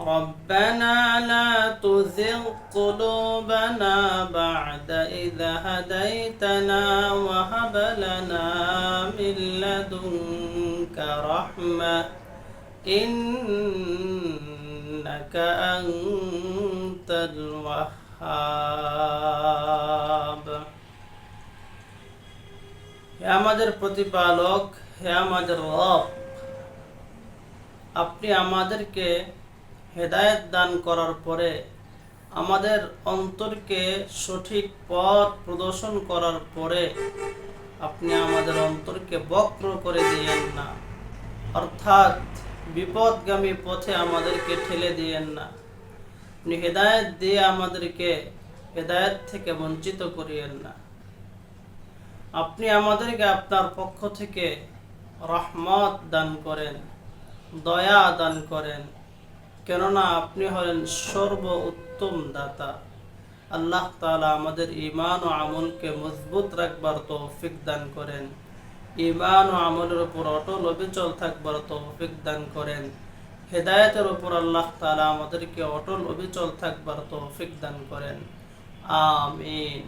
ربنا لا تزغ قلوبنا بعد إذ هديتنا وهب لنا من لدنك رحمة إنك أنت الوهاب হে আমাদের প্রতিপালক হে আমাদের রব আপনি আমাদেরকে হেদায়েত দান করার পরে আমাদের অন্তরকে সঠিক পথ প্রদর্শন করার পরে আপনি আমাদের অন্তরকে বক্র করে দিয়েন না। অর্থাৎ বিপদগামী পথে আমাদেরকে ঠেলে দিয়েন না। আপনি হেদায়ত দিয়ে আমাদেরকে হেদায়েত থেকে বঞ্চিত করিয়েন না। আপনি আমাদেরকে আপনার পক্ষ থেকে রহমত দান করেন, দয়া দান করেন। কেননা আপনি হলেন সর্ব উত্তম দাতা। আল্লাহ তালা আমাদের ইমান ও আমলকে মজবুত রাখবার তৌফিক দান করেন। ইমান ও আমলের উপর অটল অবিচল থাকবার তৌফিক দান করেন। হেদায়েতের উপর আল্লাহ তালা আমাদেরকে অটল অবিচল থাকবার তৌফিক দান করেন। আমিন।